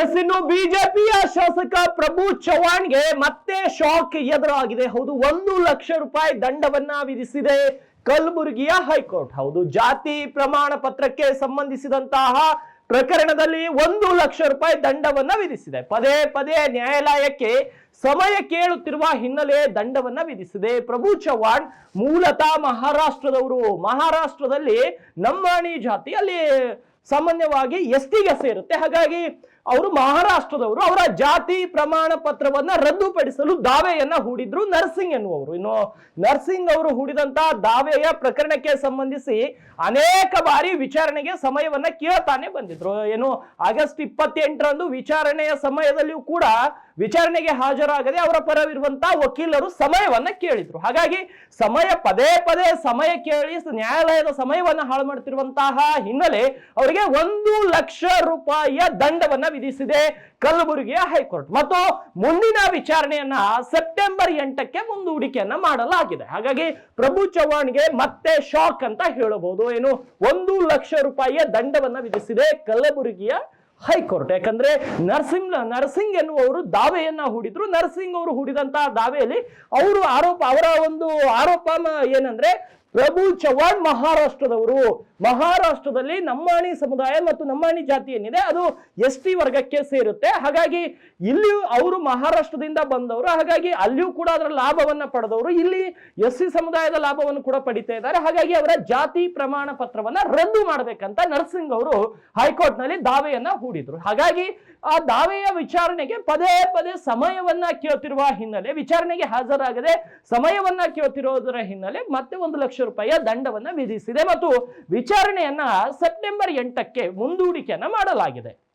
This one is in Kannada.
ಎಸ್ ಇನ್ನು ಬಿಜೆಪಿಯ ಶಾಸಕ ಪ್ರಭು ಚವ್ಹಾಣ್ಗೆ ಮತ್ತೆ ಶಾಕ್ ಎದುರಾಗಿದೆ. ಹೌದು, ಒಂದು ಲಕ್ಷ ರೂಪಾಯಿ ದಂಡವನ್ನ ವಿಧಿಸಿದೆ ಕಲಬುರಗಿಯ ಹೈಕೋರ್ಟ್. ಹೌದು, ಜಾತಿ ಪ್ರಮಾಣ ಪತ್ರಕ್ಕೆ ಸಂಬಂಧಿಸಿದಂತಹ ಪ್ರಕರಣದಲ್ಲಿ ಒಂದು ಲಕ್ಷ ರೂಪಾಯಿ ದಂಡವನ್ನ ವಿಧಿಸಿದೆ. ಪದೇ ಪದೇ ನ್ಯಾಯಾಲಯಕ್ಕೆ ಸಮಯ ಕೇಳುತ್ತಿರುವ ಹಿನ್ನೆಲೆ ದಂಡವನ್ನ ವಿಧಿಸಿದೆ. ಪ್ರಭು ಚವ್ಹಾಣ್ ಮೂಲತಃ ಮಹಾರಾಷ್ಟ್ರದವರು. ಮಹಾರಾಷ್ಟ್ರದಲ್ಲಿ ನಮ್ಮಾಣಿ ಜಾತಿ ಅಲ್ಲಿ ಸಾಮಾನ್ಯವಾಗಿ ಎಸ್ ಟಿಗೆ ಸೇರುತ್ತೆ. ಹಾಗಾಗಿ ಅವರು ಮಹಾರಾಷ್ಟ್ರದವರು, ಅವರ ಜಾತಿ ಪ್ರಮಾಣ ಪತ್ರವನ್ನ ರದ್ದುಪಡಿಸಲು ದಾವೆಯನ್ನ ಹೂಡಿದ್ರು ನರ್ಸಿಂಗ್ ಎನ್ನುವರು ಇನ್ನು ನರ್ಸಿಂಗ್ ಅವರು ಹೂಡಿದಂತಹ ದಾವೆಯ ಪ್ರಕರಣಕ್ಕೆ ಸಂಬಂಧಿಸಿ ಅನೇಕ ಬಾರಿ ವಿಚಾರಣೆಗೆ ಸಮಯವನ್ನ ಕೇಳ್ತಾನೆ ಬಂದಿದ್ರು. ಏನು, ಆಗಸ್ಟ್ ಇಪ್ಪತ್ತೆಂಟರಂದು ವಿಚಾರಣೆಯ ಸಮಯದಲ್ಲಿಯೂ ಕೂಡ ವಿಚಾರಣೆಗೆ ಹಾಜರಾಗದೆ ಅವರ ಪರವಿರುವಂತಹ ವಕೀಲರು ಸಮಯವನ್ನ ಕೇಳಿದ್ರು. ಹಾಗಾಗಿ ಸಮಯ ಪದೇ ಪದೇ ಸಮಯ ಕೇಳಿ ನ್ಯಾಯಾಲಯದ ಸಮಯವನ್ನ ಹಾಳು ಮಾಡ್ತಿರುವಂತಹ ಹಿನ್ನೆಲೆ ಅವರಿಗೆ ಒಂದು ಲಕ್ಷ ರೂಪಾಯಿಯ ದಂಡವನ್ನ ವಿಧಿಸಿದೆ ಕಲಬುರಗಿಯ ಹೈಕೋರ್ಟ್. ಮತ್ತು ಮುಂದಿನ ವಿಚಾರಣೆಯನ್ನ ಸೆಪ್ಟೆಂಬರ್ ಎಂಟಕ್ಕೆ ಮುಂದೂಡಿಕೆಯನ್ನ ಮಾಡಲಾಗಿದೆ. ಹಾಗಾಗಿ ಪ್ರಭು ಚವ್ಹಾಣ್ಗೆ ಮತ್ತೆ ಶಾಕ್ ಅಂತ ಹೇಳಬಹುದು. ಏನು, ಒಂದು ಲಕ್ಷ ರೂಪಾಯಿಯ ದಂಡವನ್ನ ವಿಧಿಸಿದೆ ಕಲಬುರಗಿಯ ಹೈಕೋರ್ಟ್. ಯಾಕಂದ್ರೆ ನರ್ಸಿಂಗ್ ನರ್ಸಿಂಗ್ ಎನ್ನುವರು ದಾವೆಯನ್ನ ಹೂಡಿದ್ರು. ನರ್ಸಿಂಗ್ ಅವರು ಹೂಡಿದಂತಹ ದಾವೆಯಲ್ಲಿ ಅವರು ಆರೋಪ, ಅವರ ಒಂದು ಆರೋಪ ಏನಂದ್ರೆ ಪ್ರಭು ಚವ್ಹಾಣ್ ಮಹಾರಾಷ್ಟ್ರದವರು. ಮಹಾರಾಷ್ಟ್ರದಲ್ಲಿ ನಮ್ಮಾಣಿ ಸಮುದಾಯ ಮತ್ತು ನಮ್ಮಾಣಿ ಜಾತಿ ಏನಿದೆ, ಅದು ಎಸ್ ಟಿ ವರ್ಗಕ್ಕೆ ಸೇರುತ್ತೆ. ಹಾಗಾಗಿ ಇಲ್ಲಿಯೂ ಅವರು ಮಹಾರಾಷ್ಟ್ರದಿಂದ ಬಂದವರು. ಹಾಗಾಗಿ ಅಲ್ಲಿಯೂ ಕೂಡ ಅದರ ಲಾಭವನ್ನ ಪಡೆದವರು. ಇಲ್ಲಿ ಎಸ್ ಸಿ ಸಮುದಾಯದ ಲಾಭವನ್ನು ಕೂಡ ಪಡಿತಾ ಇದ್ದಾರೆ. ಹಾಗಾಗಿ ಅವರ ಜಾತಿ ಪ್ರಮಾಣ ಪತ್ರವನ್ನ ರದ್ದು ಮಾಡಬೇಕಂತ ನರಸಿಂಗ್ ಅವರು ಹೈಕೋರ್ಟ್ನಲ್ಲಿ ದಾವೆಯನ್ನ ಹೂಡಿದ್ರು. ಹಾಗಾಗಿ ಆ ದಾವೆಯ ವಿಚಾರಣೆಗೆ ಪದೇ ಪದೇ ಸಮಯವನ್ನ ಕೇಳ್ತಿರುವ ಹಿನ್ನೆಲೆ, ವಿಚಾರಣೆಗೆ ಹಾಜರಾಗದೆ ಸಮಯವನ್ನ ಕೇಳ್ತಿರೋದರ ಹಿನ್ನೆಲೆ ಮತ್ತೆ ಒಂದು ಲಕ್ಷ ರೂಪಾಯಿಯ ದಂಡವನ್ನು ವಿಧಿಸಿದೆ ಮತ್ತು ವಿಚಾರಣೆಯನ್ನ ಸೆಪ್ಟೆಂಬರ್ ಎಂಟಕ್ಕೆ ಮುಂದೂಡಿಕೆಯನ್ನು ಮಾಡಲಾಗಿದೆ.